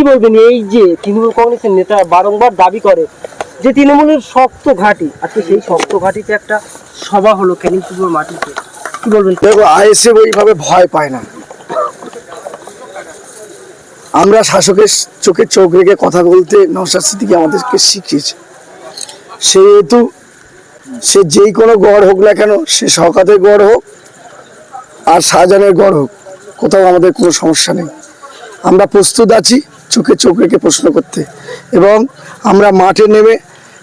কি বলবেন, এই যে তৃণমূল কংগ্রেসের নেতা বারংবার দাবি করে যে তৃণমূলের শক্ত ঘাঁটি, আজকে সেই শক্ত ঘাঁটিতে একটা সভা হলো ক্যানিং পুজোর মাটিতে কি বলবেন? দেখো, আইএসএফ ওইভাবে ভয় পায় না। আমরা শাসকের চোখে চোখ রেখে কথা বলতে নওশাদ সিদ্দিকী আমাদেরকে শিখিয়েছে। সেহেতু সে যেই কোনো গড় হোক না কেন, সে শওকাতের গড় হোক আর শাহজাহানের গড় হোক, কোথাও আমাদের কোনো সমস্যা নেই। আমরা প্রস্তুত আছি চোখে চোখ রেখে প্রশ্ন করতে। এবং আমরা মাঠে নেমে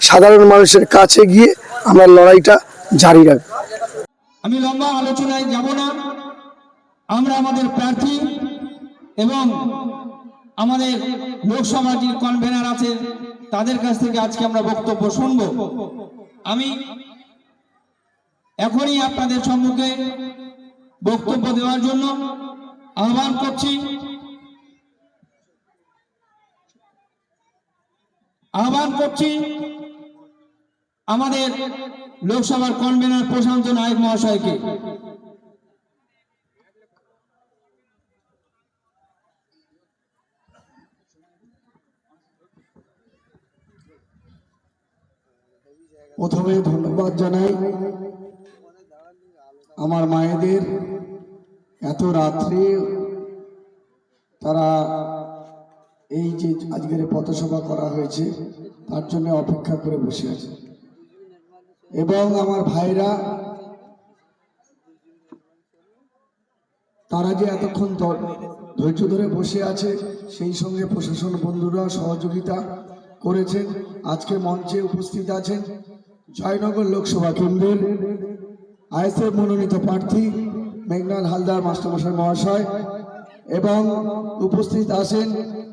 সাধারণ মানুষের কাছে গিয়ে আমরা লড়াইটা জারি রাখব। আমি লম্বা আলোচনায় যাব না। আমরা আমাদের প্রার্থী এবং আমাদের লোকসভার যে কনভেনার আছে, তাদের কাছ থেকে আজকে আমরা বক্তব্য শুনব। আমি এখনই আপনাদের সম্মুখে বক্তব্য দেওয়ার জন্য আহ্বান করছি। আহ্বান করছি আমাদের লোকসভার কনভেনার প্রশান্ত নায়ক মহাশয়কে। প্রথমে ধন্যবাদ জানাই আমার মায়েদের। এত রাত্রে তারা এই যে আজকের পথসভা করা হয়েছে, তার জন্য অপেক্ষা করে বসে আছে। এবং আমার ভাইরা, তারা যে এতক্ষণ ধৈর্য ধরে বসে আছে, সেই সঙ্গে প্রশাসন বন্ধুরা সহযোগিতা করেছেন, আজকে মঞ্চে উপস্থিত আছেন জয়নগর লোকসভা কেন্দ্রের আইএসএফ মনোনীত প্রার্থী মেঘনাথ হালদার মাস্টারমশাই মহাশয় এবং উপস্থিত আছেন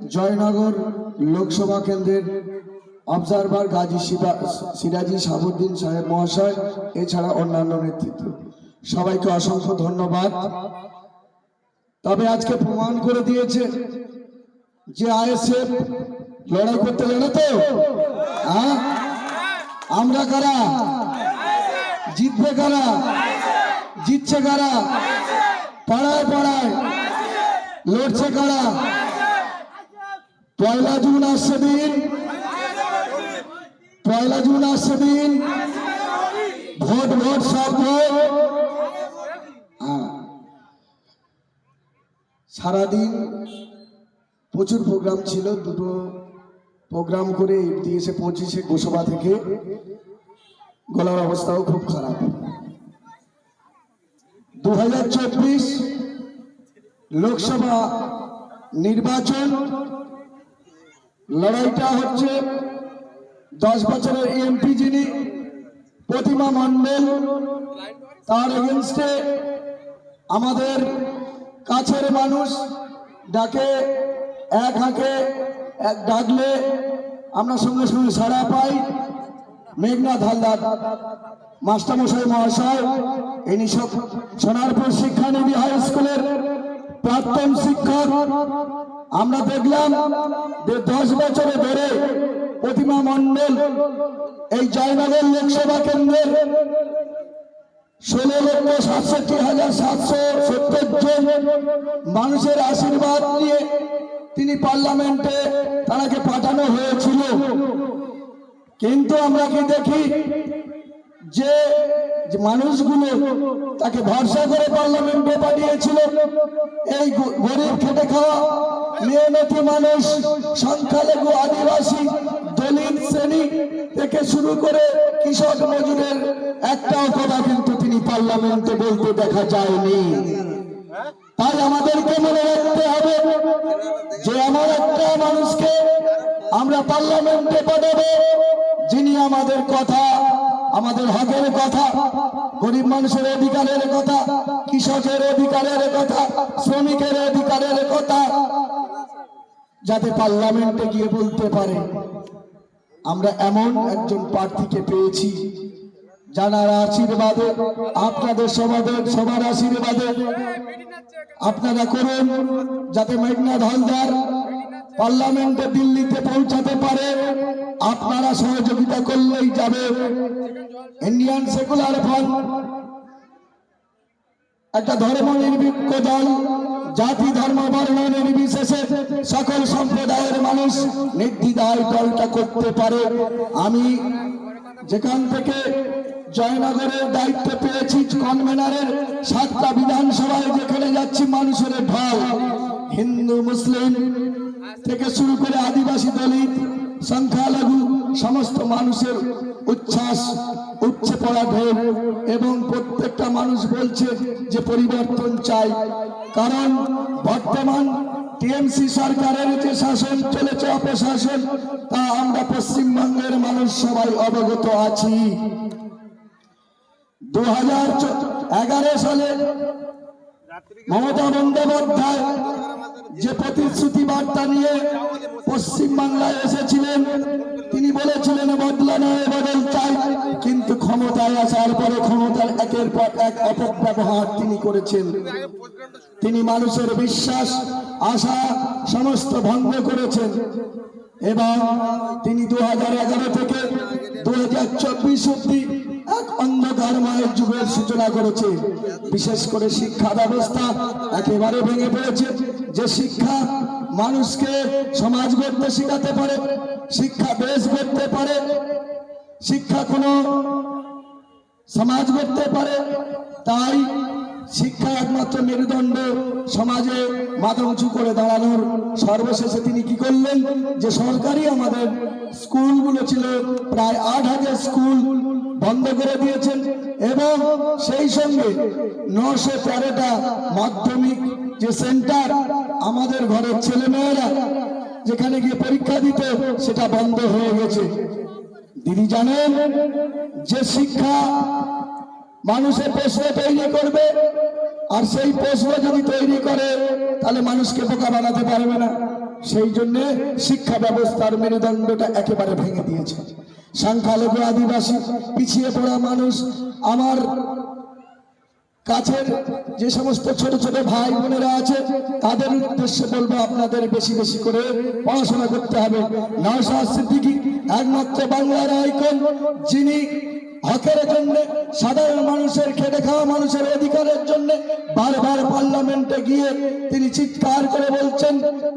জয়নগর লোকসভা কেন্দ্রের অবজারভার গাজী সিরাজি সাবুদ্দিন সাহেব মহাশয়, এছাড়া অন্যান্য নেতৃত্ব। সবাইকে অসংখ্য ধন্যবাদ। তবে আজকে প্রমাণ করে দিয়েছে যে আইএসএফ লড়াই করতে জানে তো? হ্যাঁ? আমরা কারা? জিতবে কারা? জিতছে কারা? পাড়ায় পাড়ায়। লড়ছে কারা? পয়লা জুন আসছে দিন। পয়লা জুন আসছে দিন। ভোট ভোট, সব হ্যাঁ। সারাদিন প্রচুর প্রোগ্রাম ছিল, দুটো প্রোগ্রাম করে ইফতি এসে পৌঁছেছে গোসবা থেকে। গলার অবস্থাও খুব খারাপ। দু হাজার চব্বিশ লোকসভা নির্বাচন লড়াইটা হচ্ছে দশ বছরের এমপি যিনি প্রতিমা মণ্ডল, তার এগেনস্টে আমাদের কাছের মানুষ ডাকে, এক হাঁকে, এক ডাকলে আমরা সঙ্গে সঙ্গে সাড়া পাই। মেঘনাথ হালদার মাস্টারমশাই মহাশয়, ইনি সোনারপুর শিক্ষানিধি হাই স্কুলের প্রাক্তন শিক্ষক, আমরা দেখলাম যে দশ বছরে ধরে প্রতিমা মণ্ডল এই জয়নগর লোকসভা কেন্দ্রের ষোলো লক্ষ সাতষট্টি হাজার সাতশো সত্তর জন মানুষের আশীর্বাদ নিয়ে তিনি পার্লামেন্টে তাকে পাঠানো হয়েছিল। কিন্তু আমরা কি দেখি? যে মানুষগুলো তাকে ভরসা করে পার্লামেন্টে পাঠিয়েছিল, এই গরিব খেটে খাওয়া মেহনতি মানুষ, সংখ্যালঘু আদিবাসী, দলিত শ্রেণি থেকে শুরু করে কৃষক মজুরের একটাও কথা কিন্তু তিনি পার্লামেন্টে বলতে দেখা যায়নি। তাই আমাদেরকে মনে রাখতে হবে যে আমার একটা মানুষকে আমরা পার্লামেন্টে পাঠাবো, যিনি আমাদের কথা আমাদের হকের কথা, গরিব মানুষের অধিকারের কথা, কৃষকের অধিকারের কথা, শ্রমিকের অধিকারের কথা, যাতে পার্লামেন্টে গিয়ে বলতে পারে, আমরা এমন একজন প্রার্থীকে পেয়েছি জানার আশীর্বাদে, আপনাদের সবাদের সবার আশীর্বাদে, আপনারা করুন, যাতে মেঘনাথ হালদার পার্লামেন্টে দিল্লিতে পৌঁছাতে পারে আপনারা সহযোগিতা করলেই যাবে। ইন্ডিয়ান সেকুলার ফ্রন্ট একটা ধর্ম নির্বিক্ষ দল, জাতি, ধর্ম, বর্ণ নির্বিশেষে সকল সম্প্রদায়ের মানুষ নির্দ্বিধায় দলটা করতে পারে। আমি যেখান থেকে জয়নগরের দায়িত্ব পেয়েছি, কনভেনারের সাতটা বিধানসভায় যেখানে যাচ্ছি, মানুষের ঢল। হিন্দু, মুসলিম থেকে শুরু করে আদিবাসী দলিত সংখ্যালঘু সমস্ত মানুষের উচ্ছ্বাস উচ্চে পড়া ঢেউ এবং প্রত্যেকটা মানুষ বলছে যে পরিবর্তন চাই। কারণ বর্তমান টিএমসি সরকারের যে শাসন চলেছে অপশাসন, তা আমরা পশ্চিমবঙ্গের মানুষ সবাই অবগত আছি। দু সালে মমতা বন্দ্যোপাধ্যায় যে প্রতিশ্রুতি বার্তা নিয়ে পশ্চিমবাংলায় এসেছিলেন, তিনি বলেছিলেন, বদলা নয়, বদল চাই। কিন্তু ক্ষমতায় আসার পরে ক্ষমতার একের পর এক অপব্যবহার তিনি করেছেন। তিনি মানুষের বিশ্বাস, আশা, সমস্ত ভঙ্গ করেছেন। এবং তিনি দু হাজার এগারো থেকে দু হাজার চব্বিশ অব্দি এক অন্ধকারময় যুগের সূচনা করেছে। বিশেষ করে শিক্ষা ব্যবস্থা একেবারে ভেঙে পড়েছে। যে শিক্ষা মানুষকে সমাজ গড়তে শেখাতে পারে, শিক্ষা দেশ গড়তে পারে, শিক্ষা কোনো সমাজ গড়তে পারে, তাই শিক্ষা একমাত্র মেরুদণ্ড সমাজে মাথা উঁচু করে দাঁড়ানোর সর্বশেষে তিনি কি করলেন? যে সরকারি আমাদের স্কুলগুলো ছিল, প্রায় আট হাজার স্কুল বন্ধ করে দিয়েছেন এবং সেই সঙ্গে নশো তেরোটা মাধ্যমিক যে সেন্টার আমাদের ঘরের ছেলেমেয়েরা যেখানে গিয়ে পরীক্ষা দিত, সেটা বন্ধ হয়ে গেছে। দিদি জানেন যে শিক্ষা মানুষের প্রশ্ন তৈরি করবে, আর সেই প্রশ্ন যদি তৈরি করে, তাহলে মানুষকে বোকা বানাতে পারবে না। সেই জন্যে শিক্ষা ব্যবস্থার মেরুদণ্ডটা একেবারে ভেঙে দিয়েছে। সংখ্যালঘু আদিবাসী পিছিয়ে পড়া মানুষ, আমার কাছের যে সমস্ত ছোট ছোট ভাই বোনেরা আছে, তাদের উদ্দেশ্যে বলব আপনাদের বেশি বেশি করে পড়াশোনা করতে হবে। নওশাহ সিদ্দিকী একমাত্র বাংলার আইকন, যিনি হকের জন্য, সাধারণ মানুষের, খেটে খাওয়া মানুষের অধিকারের জন্য বারবার পার্লামেন্টে গিয়ে তিনি চিৎকার করে বলছেন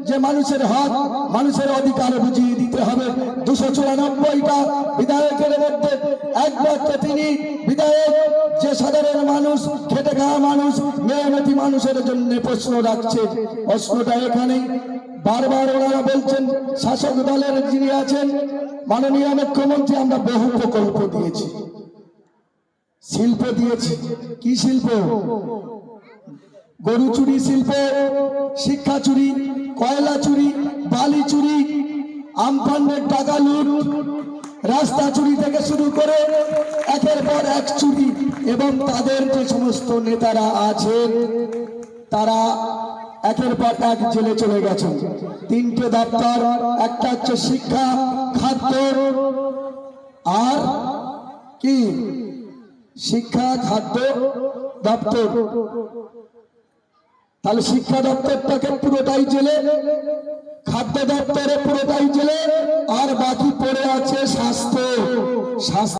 যে মানুষের হক মানুষের অধিকার বুঝিয়ে দিতে হবে। দুশো চুরানব্বইটা বিধায়কের মধ্যে একমাত্র তিনি বিধায়ক। যে সাধারণ মানুষ, খেটে খাওয়া মানুষ মেহনতি মানুষের জন্য প্রশ্ন রাখছে। প্রশ্নটা এখানেই। বারবার ওনারা বলছেন, শাসক দলের যিনি আছেন, মাননীয় মুখ্যমন্ত্রী, আমরা বহু প্রকল্প দিয়েছি। শিল্প দিয়েছে। কি শিল্প? গরু চুরি শিল্প, শিক্ষা চুরি, কয়লা চুরি, বালি চুরি আমফানের টাকা লুট, রাস্তা চুরি থেকে শুরু করে একের পর এক চুরি এবং তাদের যে সমস্ত নেতারা আছেন তারা একের পর এক জেলে চলে গেছেন। তিনটে দপ্তর, একটা হচ্ছে শিক্ষা, খাদ্য, আর কি? শিক্ষা খাদ্য দপ্তর। তাহলে শিক্ষা দপ্তরটাকে পুরোটাই জেলে? খাদ্য দপ্তরে পুরোটাই জেলে, আর বাকি পড়ে আছে স্বাস্থ্য। স্বাস্থ্য